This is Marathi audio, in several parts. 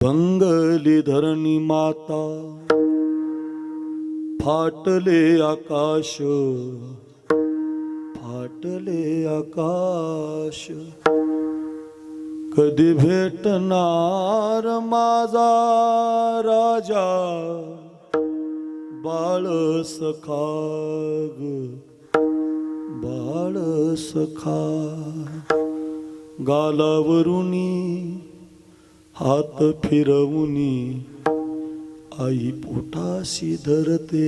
भंगली धरणी माता फाटले आकाश फाटले आकाश. कधी भेटणार माझा राजा बाळ सखाग बाळ सखा गालावरुनी हात फिरवुनी आई पोटाशी धरते.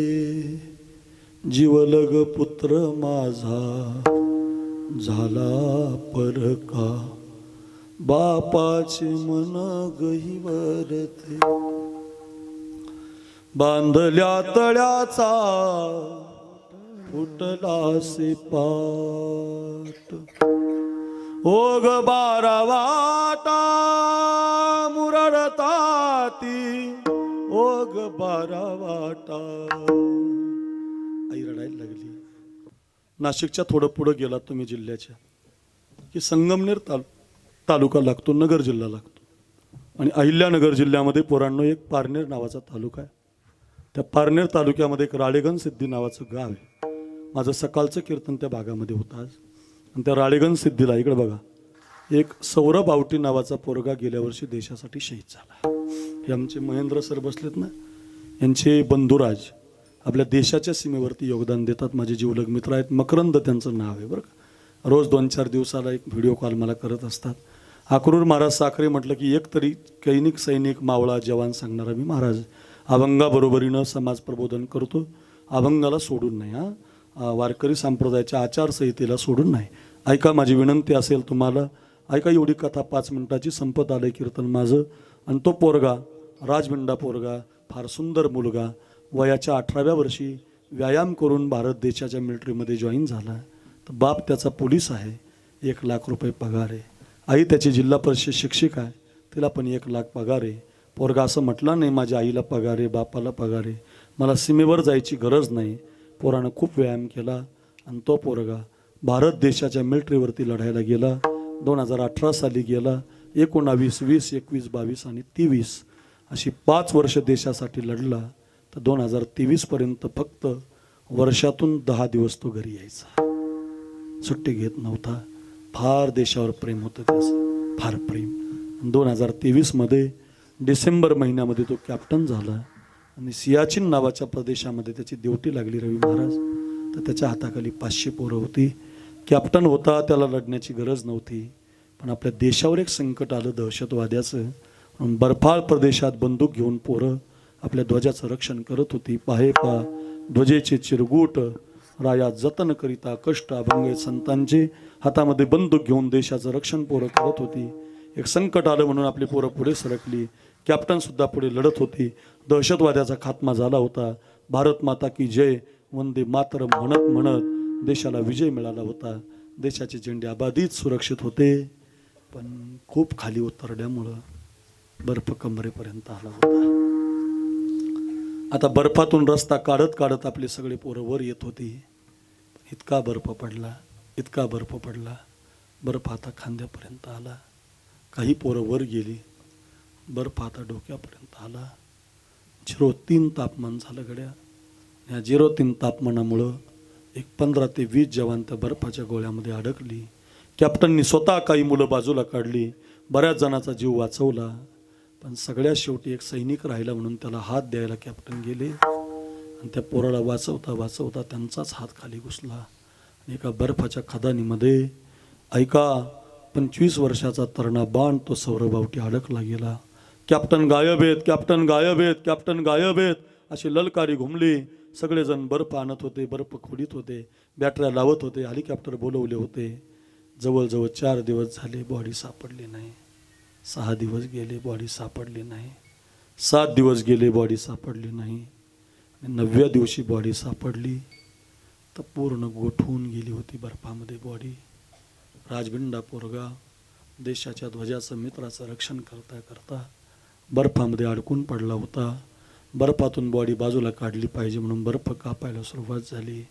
जीवलग पुत्र माझा झाला परका. बापाचे मन गहिवरते बांधल्या तळ्याचा फुटलासे पाट. ओग बारावाता मुरडताती ओग बारावाटा आई रडायला लागली नाशिकच्या थोडं पुढं गेला तुम्ही जिल्ह्याच्या की संगमनेर ताल तालुका लागतो नगर जिल्हा लागतो आणि अहिल्यानगर जिल्ह्यामध्ये पोरांनो एक पारनेर नावाचा तालुका आहे त्या पारनेर तालुक्यामध्ये एक राळेगण सिद्धी नावाचं गाव आहे माझं सकाळचं कीर्तन त्या भागामध्ये होतं आज आणि त्या राळेगण सिद्धीला इकडे बघा. एक सौरभ आवटी नावाचा पोरगा गेल्या वर्षी देशासाठी शहीद झाला. हे आमचे महेंद्र सर बसलेत ना? यांचे बंधुराज आपल्या देशाच्या सीमेवरती योगदान देतात. माझे जीवलग मित्र आहेत. मकरंद त्यांचं नाव आहे बरं का. रोज दोन चार दिवसाला एक व्हिडिओ कॉल मला करत असतात. आक्रूर महाराज साखरे म्हटलं की एक तरी कैनिक सैनिक मावळा जवान सांगणारा मी महाराज. अभंगाबरोबरीनं समाज प्रबोधन करतो. अभंगाला सोडून नाही हां. वारकरी संप्रदायाच्या आचारसंहितेला सोडून नाही. ऐका माझी विनंती असेल तुम्हाला ऐका एवढी कथा पाच मिनिटाची संपत आले कीर्तन माझं. आणि तो पोरगा राजबिंडा पोरगा फार सुंदर मुलगा वयाच्या अठराव्या वर्षी व्यायाम करून भारत देशाच्या मिलिटरीमध्ये जॉईन झाला. तर बाप त्याचा पोलीस आहे एक लाख रुपये पगार आहे. आई त्याची जिल्हा परिषद शिक्षिका आहे तिला पण एक लाख पगार आहे. पोरगा असं म्हटलं नाही माझ्या आईला पगार आहे बापाला पगार आहे. मला सीमेवर जायची गरज नाही. पोरानं खूप व्यायाम केला आणि तो पोरगा भारत देशाच्या मिल्ट्रीवरती लढायला गेला. दोन हजार अठरा साली गेला. एकोणावीस वीस एकवीस बावीस आणि तेवीस अशी पाच वर्ष देशासाठी लढला. तर दोन हजार तेवीसपर्यंत फक्त वर्षातून दहा दिवस तो घरी यायचा. सुट्टी घेत नव्हता. फार देशावर प्रेम होतं त्याचं. फार प्रेम. दोन हजार तेवीसमध्ये डिसेंबर महिन्यामध्ये तो कॅप्टन झाला. आणि सियाचिन नावाच्या प्रदेशामध्ये त्याची देवटी लागली रवी महाराज. तर त्याच्या हाताखाली पाचशे पोरं होती. कॅप्टन होता त्याला लढण्याची गरज नव्हती. पण आपल्या देशावर एक संकट आलं दहशतवाद्याचं. म्हणून बर्फाळ प्रदेशात बंदूक घेऊन पोरं आपल्या ध्वजाचं रक्षण करत होती. पाहे पा ध्वजेचे चिरगूट राया जतन करिता कष्ट अभंग संतांचे हातामध्ये बंदूक घेऊन देशाचं रक्षण पोरं करत होती. एक संकट आलं म्हणून आपली पोरं पुढे सरकली. कॅप्टन सुद्धा पुढे लढत होती. दहशतवाद्याचा खात्मा झाला होता. भारत माता की जय वंदे मातर म्हणत म्हणत देशाला विजय मिळाला होता. देशाचे झेंडे अबाधित सुरक्षित होते. पण खूप खाली उतरल्यामुळं बर्फ कमरेपर्यंत आला होता. आता बर्फातून रस्ता काढत काढत आपले सगळे पोरं वर येत होती. इतका बर्फ पडला इतका बर्फ पडला. बर्फ आता खांद्यापर्यंत आला. काही पोरं वर गेली. बर्फ आता डोक्यापर्यंत आला. झिरो तीन तापमान झालं गड्या या झिरो तीन तापमानामुळं एक पंधरा ते वीस जवान त्या बर्फाच्या गोळ्यामध्ये अडकली. कॅप्टननी स्वतः काही मुलं बाजूला काढली. बऱ्याच जणाचा जीव वाचवला. पण सगळ्यात शेवटी एक सैनिक राहिला म्हणून त्याला हात द्यायला कॅप्टन गेले. आणि त्या पोराला वाचवता वाचवता त्यांचाच हात खाली घुसला. एका बर्फाच्या खदानीमध्ये ऐका पंचवीस वर्षाचा तरणा बाण तो सौरभावटी अडकला गेला. कॅप्टन गायब आहेत कॅप्टन गायब आहेत कॅप्टन गायब आहेत. अशी ललकारी घुमली. सगळेजण बर्फ आणत होते बर्फ खोडीत होते बॅटऱ्या लावत होते हेलिकॉप्टर बोलवले होते. जवळजवळ चार दिवस झाले बॉडी सापडली नाही. सहा दिवस गेले बॉडी सापडली नाही. सात दिवस गेले बॉडी सापडली नाही. आणि नवव्या दिवशी बॉडी सापडली. तर पूर्ण गोठवून गेली होती बर्फामध्ये बॉडी. राजबिंडा पोरगा देशाच्या ध्वजाचं मित्राचं रक्षण करता करता बर्फामध्ये अडकून पडला होता. बर्फातून बॉडी बाजूला काढली पाहिजे म्हणून बर्फ कापायला सुरुवात झाली.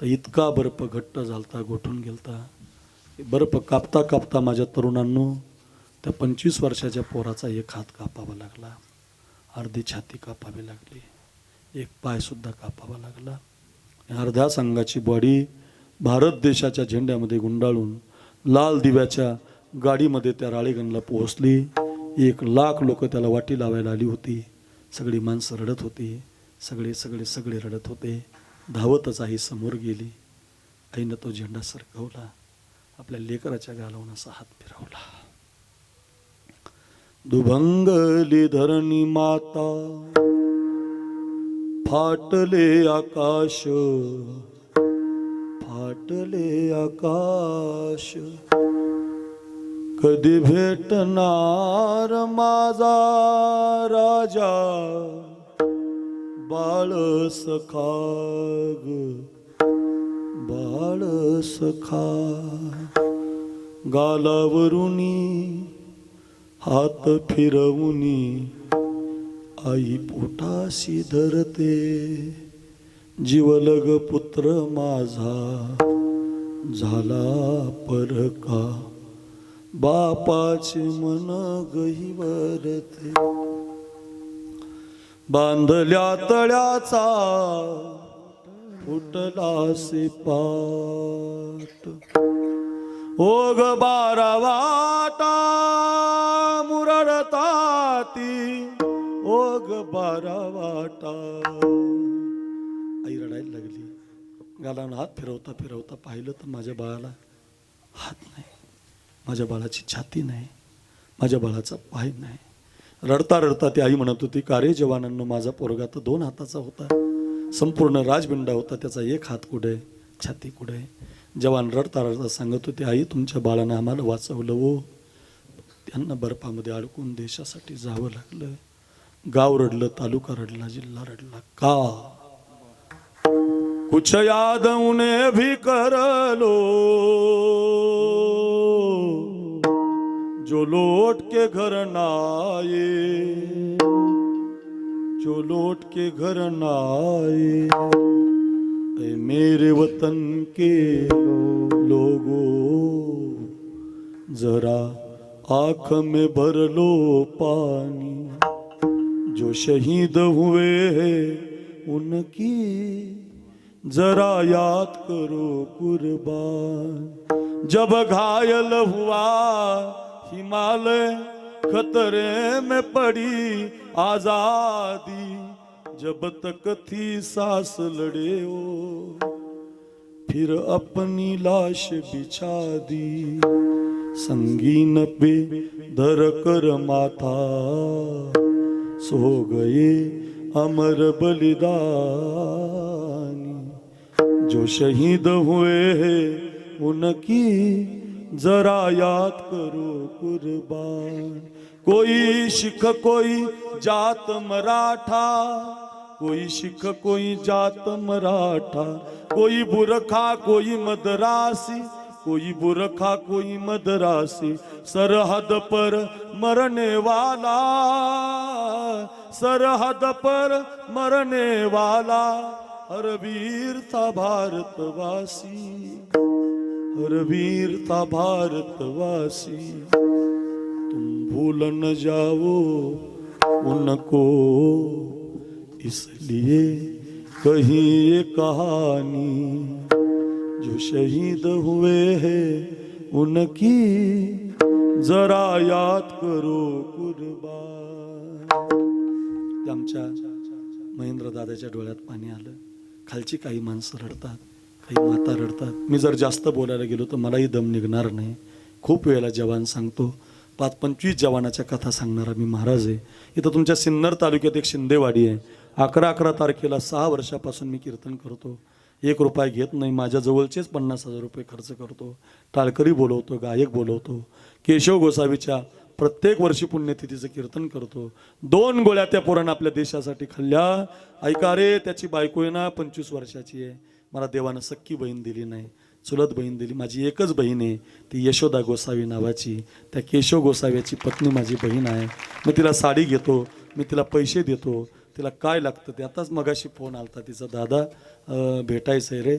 तर इतका बर्फ घट्ट झालता गोठून गेलता. बर्फ कापता कापता माझ्या तरुणांनो त्या पंचवीस वर्षाच्या पोराचा एक हात कापावा लागला. अर्धी छाती कापावी लागली. एक पायसुद्धा कापावा लागला. अर्ध्या संघाची बॉडी भारत देशाच्या झेंड्यामध्ये गुंडाळून लाल दिव्याच्या गाडीमध्ये त्या राळेगणला पोहोचली. एक लाख लोक त्याला वाटी लावायला आली होती. सगळी माणसं रडत होती. सगळे सगळे सगळे रडत होते. धावतच आई समोर गेली. आईनं तो झेंडा सरकवला. आपल्या लेकराच्या गालावून असा हात फिरवला. दुभंगली धरणी माता फाटले आकाश फाटले आकाश. कधी भेटणार माझा राजा? बाळ सखाग बाळ सखा गालावरुनी हात फिरवुनी आई पोटाशी धरते. जीवलग पुत्र माझा झाला परका. बापाचे मन गहिवरते बांधल्या तळ्याचा फुटला से पाट ओग बारा वाटा मुरडताती. ओग बारा वाटा. आई रडायला लागली. गालानं हात फिरवता फिरवता पाहिलं तर माझ्या बाळाला हात नाही. माझ्या बाळाची छाती नाही माझ्या बाळाचा पाय नाही. रडता रडता ती आई म्हणत होती का रे जवानांनो माझा पोरगा तर दोन हाताचा होता. संपूर्ण राजबिंडा होता त्याचा एक हात कुठे छाती कुठे? जवान रडता रडता सांगत होते आई तुमच्या बाळानं आम्हाला वाचवलं हो. त्यांना बर्फामध्ये अडकून देशासाठी जावं लागलं. गाव रडलं तालुका रडला जिल्हा रडला. का? कुछ याद उन्हें भी करलो जो लौट के घर ना आए जो लौट के घर ना आए मेरे वतन के लोगों, जरा आँख में भर लो पानी, जो शहीद हुए हैं उनकी, जरा याद करो कुर्बान। जब घायल हुआ हिमालय खतरे में पड़ी आजादी। जब तक थी सांस लड़े हो फिर अपनी लाश बिछा दी। संगीन पे धर कर माथा सो गए अमर बलिदानी। जो शहीद हुए हैं उनकी जरा याद करो कुर्बान। कोई शिख कोई जात मराठा। कोई शिख कोई जात मराठा। कोई बुरखा कोई मदरासी। कोई बुरखा कोई मदरासी। सरहद पर मरने वाला। सरहद पर मरने वाला। हर वीर था भारतवासी। हरवीरता भारतवासी तुम भूल न जाओ उनको। इसलिए कही ये कहानी जो शहीद हुए हैं उनकी जरा याद करो कुर्बान। आमच्या महेंद्र दादाच्या डोळ्यात पाणी आलं खालची काही माणसं रडतात काही माता रडतात. मी जर जास्त बोलायला गेलो तर मलाही दम निघणार नाही. खूप वेळेला जवान सांगतो पाच पंचवीस जवानाच्या कथा सांगणारा मी महाराज आहे. इथं तुमच्या सिन्नर तालुक्यात एक शिंदेवाडी आहे. अकरा अकरा तारखेला सहा वर्षापासून मी कीर्तन करतो. एक रुपया घेत नाही. माझ्याजवळचेच पन्नास हजार रुपये खर्च करतो. टाळकरी बोलवतो गायक बोलवतो. केशव गोसावीच्या प्रत्येक वर्षी पुण्यतिथीचं कीर्तन करतो. दोन गोळ्या त्या पोरानं आपल्या देशासाठी खाल्ल्या. ऐका रे त्याची बायको आहे ना पंचवीस वर्षाची आहे. मला देवानं सक्की बहीण दिली नाही चुलत बहीण दिली. माझी एकच बहीण आहे ती यशोदा गोसावी नावाची. त्या केशव गोसाव्याची पत्नी माझी बहीण आहे. मी तिला साडी घेतो मी तिला पैसे देतो तिला काय लागतं ते आताच मगाशी फोन आलता तिचा दादा भेटायचं आहे रे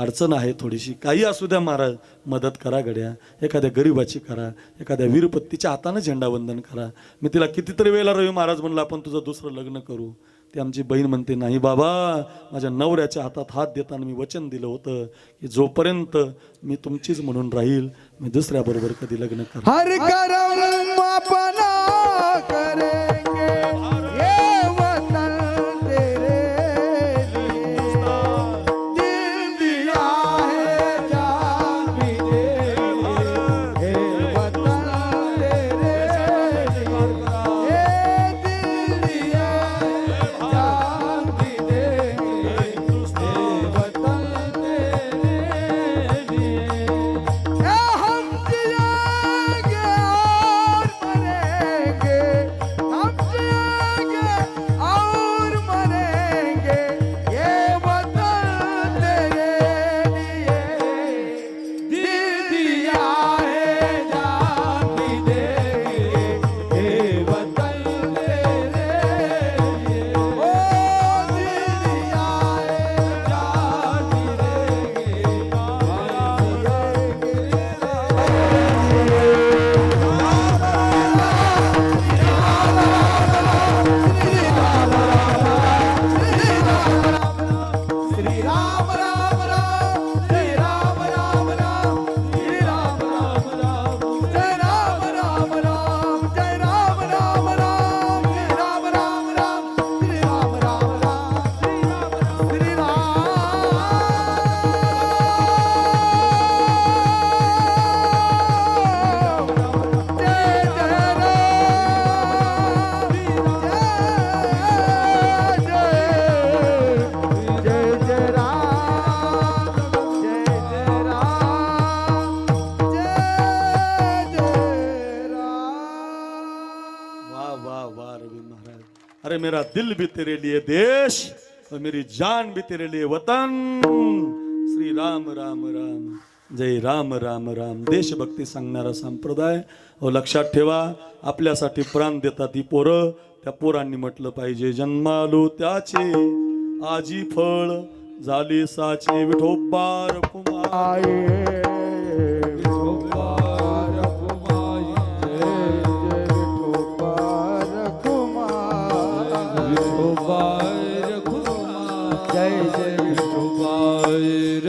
अडचण आहे थोडीशी काही असू द्या महाराज मदत करा गड्या एखाद्या गरीबाची करा एखाद्या वीरपत्तीच्या हातानं झेंडावंदन करा. मी तिला कितीतरी वेळेला रवी महाराज म्हणला आपण तुझं दुसरं लग्न करू. ती आमची बहीण म्हणते नाही बाबा माझ्या नवऱ्याच्या हातात हात देताना मी वचन दिलं होतं की जोपर्यंत मी तुमचीच म्हणून राहील मी दुसऱ्याबरोबर कधी लग्न करणार मेरा दिल भी तेरे लिए देश और मेरी जान भी तेरे लिए वतन। श्री राम राम राम। जय राम राम राम। देशभक्ती सांगणारा संप्रदाय हो लक्षात ठेवा आपल्यासाठी प्राण देतात ती पोरं. त्या पोरांनी म्हटलं पाहिजे जन्मालो त्याचे आजी फळ झाली साचे विठोबार कुमार.